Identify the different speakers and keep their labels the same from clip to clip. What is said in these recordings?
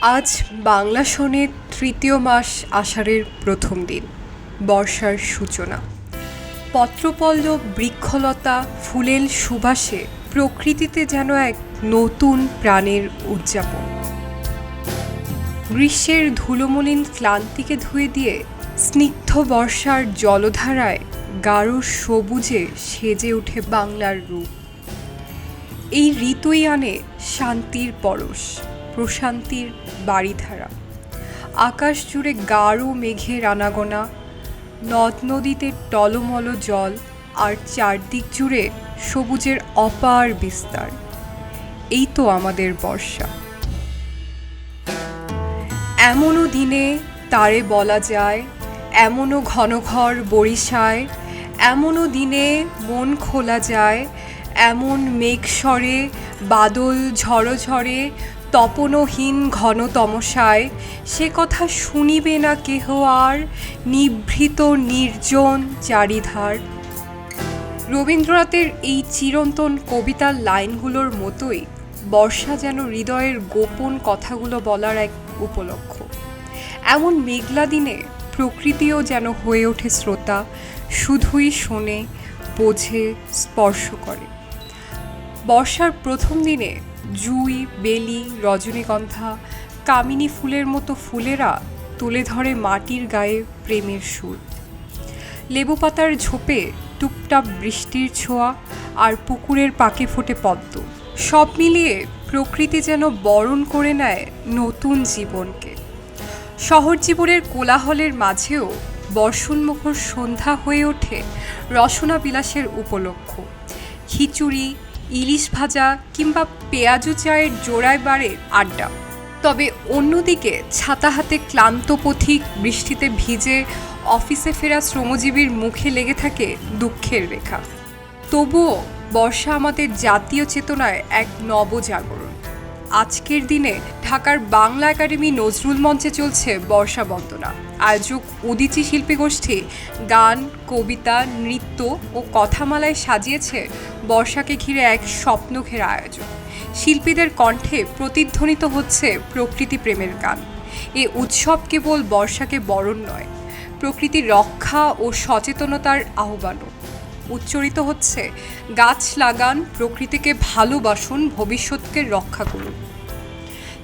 Speaker 1: আজ বাংলা সনের তৃতীয় মাস আষাঢ়ের প্রথম দিন, বর্ষার সূচনা। পত্রপল্লব বৃক্ষলতা, ফুলেল সুবাসে প্রকৃতিতে যেন এক নতুন প্রাণের উদযাপন। গ্রীষ্মের ধুলোমলিন ক্লান্তিকে ধুয়ে দিয়ে স্নিগ্ধ বর্ষার জলধারায় গাঢ় সবুজে সেজে ওঠে বাংলার রূপ। এই ঋতুই আনে শান্তির পরশ, প্রশান্তির বাড়িধারা। আকাশ জুড়ে গাঢ় মেঘের আনাগোনা, নদ নদীতে টলমল জল, আর চারদিক জুড়ে সবুজের অপার বিস্তার। এই তো আমাদের বর্ষা। এমনও দিনে তারে বলা যায়, এমনও ঘনঘর বরিশায় এমনও দিনে মন খোলা যায়, এমন মেঘ স্বরে বাদল ঝড়ো ঝড়ে, তপনহীন ঘন তমসায়। সে কথা শুনিবে না কেহ আর, নিভৃত নির্জন চারিধার। রবীন্দ্রনাথের এই চিরন্তন কবিতার লাইনগুলোর মতোই বর্ষা যেন হৃদয়ের গোপন কথাগুলো বলার এক উপলক্ষ। এমন মেঘলা দিনে প্রকৃতিও যেন হয়ে ওঠে শ্রোতা, শুধুই শোনে, বোঝে, স্পর্শ করে। বর্ষার প্রথম দিনে জুই, বেলি, রজনীগন্ধা, কামিনী ফুলের মতো ফুলেরা তুলে ধরে মাটির গায়ে প্রেমের সুর। লেবু পাতার ঝোপে টুপটাপ বৃষ্টির ছোঁয়া আর পুকুরের পাকে ফোটে পদ্ম। সব মিলিয়ে প্রকৃতি যেন বরণ করে নেয় নতুন জীবনকে। শহর জীবনের কোলাহলের মাঝেও বর্ষণমুখর সন্ধ্যা হয়ে ওঠে রসনা বিলাসের উপলক্ষ। খিচুড়ি, ইলিশ ভাজা কিংবা পেঁয়াজু চায়ের জোড়ায় বাড়ে আড্ডা। তবে অন্যদিকে ছাতা হাতে ক্লান্ত পথিক বৃষ্টিতে ভিজে অফিসে ফেরা শ্রমজীবীর মুখে লেগে থাকে দুঃখের রেখা। তবুও বর্ষা আমাদের জাতীয় চেতনায় এক নবজাগরণ। আজকের দিনে ঢাকার বাংলা একাডেমি নজরুল মঞ্চে চলছে বর্ষা বন্দনা। আয়োজক উদিচি শিল্পী গোষ্ঠী গান, কবিতা, নৃত্য ও কথামালায় সাজিয়েছে বর্ষাকে ঘিরে এক স্বপ্ন ঘেরা আয়োজন। শিল্পীদের কণ্ঠে প্রতিধ্বনিত হচ্ছে প্রকৃতি প্রেমের গান। এ উৎসব কেবল বর্ষাকে বরণ নয়, প্রকৃতির রক্ষা ও সচেতনতার আহ্বানও। উচ্চারিত হচ্ছে, গাছ লাগান, প্রকৃতিকে ভালোবাসুন, ভবিষ্যৎকে রক্ষা করুন।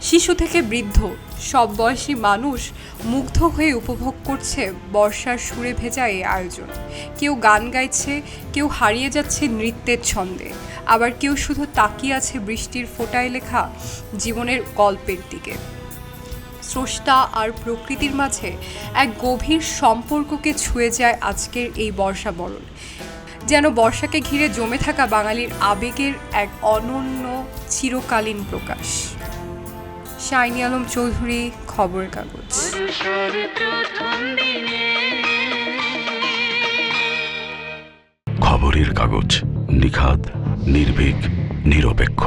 Speaker 1: শিশু থেকে বৃদ্ধ, সব বয়সী মানুষ মুগ্ধ হয়ে উপভোগ করছে বর্ষার সুরে ভেজা এই আয়োজন। কেউ গান গাইছে, কেউ হারিয়ে যাচ্ছে নৃত্যের ছন্দে। আবার কেউ শুধু তাকিয়ে আছে বৃষ্টির ফোঁটায় লেখা জীবনের গল্পের দিকে। স্রষ্টা আর প্রকৃতির মাঝে এক গভীর সম্পর্ককে ছুঁয়ে যায় আজকের এই বর্ষা বরণ যেন বর্ষাকে ঘিরে জমে থাকা বাঙালির আবেগের এক অনন্য চিরকালীন প্রকাশ। শাইনি আলম চৌধুরী, খবর কাগজ।
Speaker 2: খবরের কাগজ নিখাত নির্ভীক, নিরপেক্ষ।